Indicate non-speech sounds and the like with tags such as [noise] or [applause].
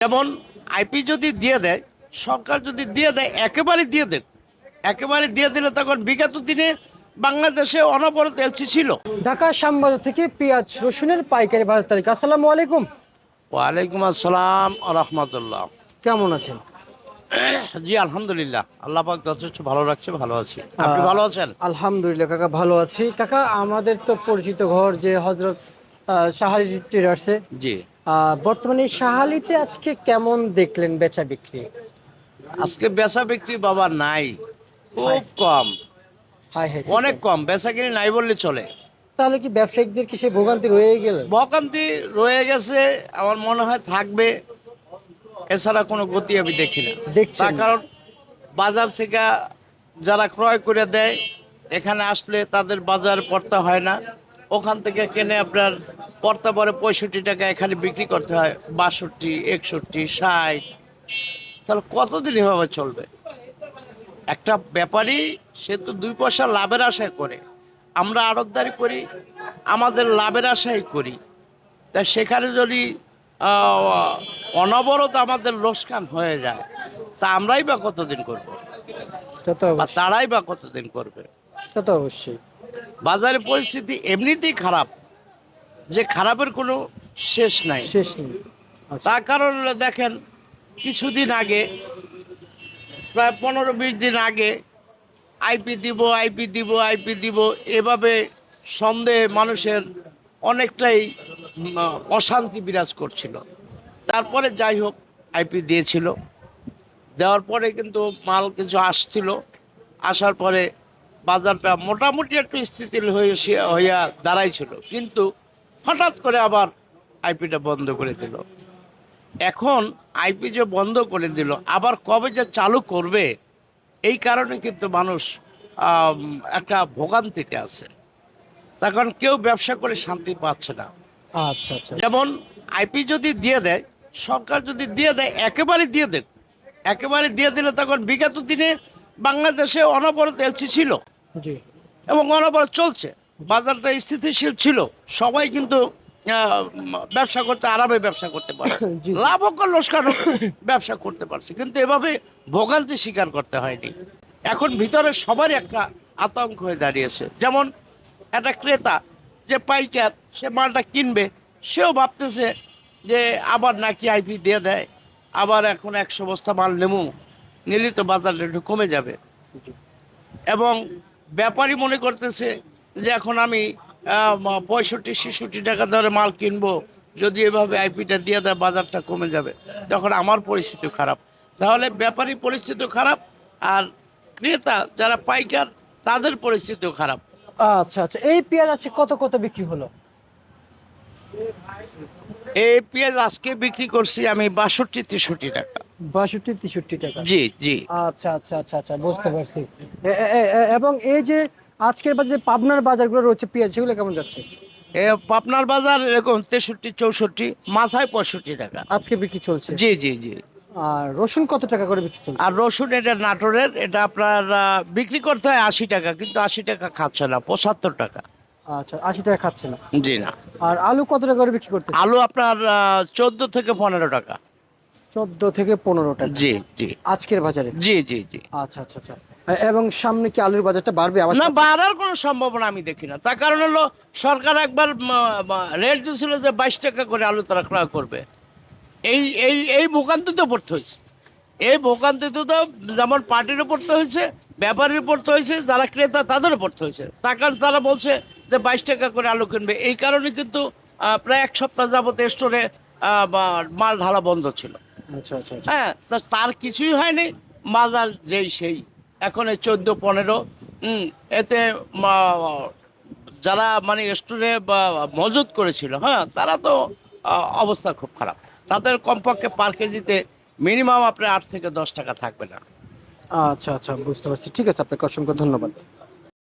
যেমন আইপি যদি দিয়ে দেয় সরকার যদি দিয়ে দেয় একেবারে দিয়ে দেন। একেবারে দিয়ে দিলে তখন বিগত দিনে বাংলাদেশে অনবরত এলসি ছিল। ঢাকা শ্যামবাজার থেকে পেঁয়াজ রসুনের পাইকারি বাজার তারিখ আসসালামু আলাইকুম। ওয়ালাইকুম আসসালাম রহমতুল্লাহ। কেমন আছেন? [clears throat] জি আলহামদুলিল্লাহ। আল্লাহ পাক যথেষ্ট ভালো রাখছে ভালো আছি। আপনি ভালো আছেন? আলহামদুলিল্লাহ কাকা ভালো আছি। কাকা আমাদের তো পরিচিত ঘর যে হজরত শাহালি ট্রেডার্সে জি। বর্তমানে এই শাহালিতে আজকে কেমন দেখলেন বেচা বিক্রি? আজকে বেচা বিক্রি বাবা নাই খুব কম। অনেক কম বেচা কিনি নাই বললে চলে। তাহলে কি ব্যবসায়িকদের কি সে ভোগান্তি রয়ে গেল? ভোগান্তি রয়ে গেছে আমার মনে হয় থাকবে এছাড়া কোনো গতি আমি দেখি না। দেখছেন? তার কারণ বাজার থেকে যারা ক্রয় করে দেয় এখানে আসলে তাদের বাজার পড়তে হয় না। ওখান থেকে কেনে আপনার পড়তে পরে পঁয়ষট্টি টাকা এখানে বিক্রি করতে হয়। বাষট্টি একষট্টি ষাট। তাহলে কতদিন এভাবে চলবে? একটা ব্যাপারই সে তো দুই পয়সা লাভের আশায় করে। আমরা আড়তদারি করি আমাদের লাভের আশাই করি। তা সেখানে যদি অনবরত আমাদের লোকসান হয়ে যায় তা আমরাই বা কতদিন করব? তারাই বা কতদিন করবে? তা তো অবশ্যই। বাজারের পরিস্থিতি এমনিতেই খারাপ যে খারাপের কোনো শেষ নাই। শেষ নেই। আচ্ছা। তার কারণ দেখেন কিছুদিন আগে প্রায় পনেরো বিশ দিন আগে আইপি দিব আইপি দিব আইপি দিব এভাবে সন্দেহে মানুষের অনেকটাই অশান্তি বিরাজ করছিল। তারপরে যাই হোক আইপি দিয়েছিল। দেওয়ার পরে কিন্তু মাল কিছু আসছিল। আসার পরে বাজারটা মোটামুটি একটু স্থিতিল হয়ে হইয়া দাঁড়াইছিল। কিন্তু হঠাৎ করে আবার আইপিটা বন্ধ করে দিল। এখন আইপি যে বন্ধ করে দিল আবার কবে যে চালু করবে এই কারণে কিন্তু মানুষ একটা ভোগান্তিতে আছে। কারণ কেউ ব্যবসা করে শান্তি পাচ্ছে না। আচ্ছা আচ্ছা। যেমন আইপি যদি দিয়ে দেয় সরকার যদি দিয়ে দেয় একেবারে দিয়ে দেন। একেবারে দিয়ে দিলে তখন বিগত দিনে বাংলাদেশে অনবরত এলসি ছিল। জি। এবং অনবরত চলছে। বাজারটা স্থিতিশীল ছিল। সবাই কিন্তু ব্যবসা করতে আরামে ব্যবসা করতে পারে। [laughs] লাভ হোক লোকসান ব্যবসা করতে পারছে। কিন্তু এভাবে ভোগান্তি স্বীকার করতে হয়নি। এখন ভিতরে সবারই একটা আতঙ্ক হয়ে দাঁড়িয়েছে। যেমন একটা ক্রেতা যে পাইকার সে মালটা কিনবে সেও ভাবতেছে যে আবার নাকি আইপি দিয়ে দেয় আবার এখন একশো বস্তা মাল নেমু নিলে তো বাজারটা একটু কমে যাবে। এবং ব্যাপারী মনে করতেছে যে এখন আমি পঁয়ষট্টি, ছেষট্টি টাকা দরে মাল কিনবো, যদি এভাবে আইপিটা দিয়ে দেয়, বাজারটা কমে যাবে। তখন আমার পরিস্থিতি খারাপ। তাহলে ব্যাপারী পরিস্থিতি খারাপ, আর ক্রেতা যারা পাইকার, তাদের পরিস্থিতিও খারাপ। আচ্ছা আচ্ছা। এই পেঁয়াজ আছে কত কত বিক্রি হলো? এই পেঁয়াজ আজকে বিক্রি করছি আমি বাষট্টি তেষট্টি টাকা। বাষট্টি তেষট্টি টাকা। জি জি। আচ্ছা আচ্ছা আচ্ছা আচ্ছা বুঝতে পারছি। এবং এই যে আজকের বাজারে পাবনার বাজারগুলো রয়েছে পেঁয়াজ সেগুলো কেমন যাচ্ছে? পাবনার বাজার এরকম তেষট্টি চৌষট্টি মাথায় পঁয়ষট্টি টাকা। আজকে বিক্রি চলছে? জি জি জি। আর রসুন কত টাকা করে বিক্রি চলছে? আর রসুন এটা নাটোরের এটা আপনার বিক্রি করতে হয় আশি টাকা কিন্তু আশি টাকা খাচ্ছে না পঁচাত্তর টাকা। আচ্ছা আশি টাকা খাচ্ছে না। জি না। আর আলু কত টাকা করে বিক্রি করতে আলু আপনার চোদ্দ থেকে পনেরো টাকা। চোদ্দ থেকে পনেরো টাকা। জি জি। আজকের বাজারে? জি জি জি। আচ্ছা আচ্ছা আচ্ছা। এবং সামনে কি আলুর বাজারটা বাড়বে? না বাড়ার কোনো সম্ভাবনা আমি দেখি না। তার কারণ হলো সরকার একবার রেট দিয়েছিল যে বাইশ টাকা করে আলু তারা ক্রয় করবে। এই এই এই ভোগান্তিতে পড়তে হয়েছে। এই ভোগান্তিতে তো যেমন পার্টিরও পড়তে হয়েছে ব্যাপারীর পড়তে হয়েছে যারা ক্রেতা তাদেরও পড়তে হয়েছে। তার কারণ তারা বলছে যে বাইশ টাকা করে আলু কিনবে। এই কারণে কিন্তু প্রায় এক সপ্তাহ যাবত স্টোরে মাল ঢালা বন্ধ ছিল। আচ্ছা আচ্ছা আচ্ছা। হ্যাঁ তা তার কিছুই হয়নি। বাজার যেই সেই। এখন এই চোদ্দ পনেরো এতে যারা মানে স্টোরে বা মজুত করেছিল হ্যাঁ তারা তো অবস্থা খুব খারাপ। তাদের কমপক্ষে পার কেজিতে মিনিমাম আপনার আট থেকে দশ টাকা থাকবে না। আচ্ছা আচ্ছা বুঝতে পারছি। ঠিক আছে আপনাকে অসংখ্য ধন্যবাদ।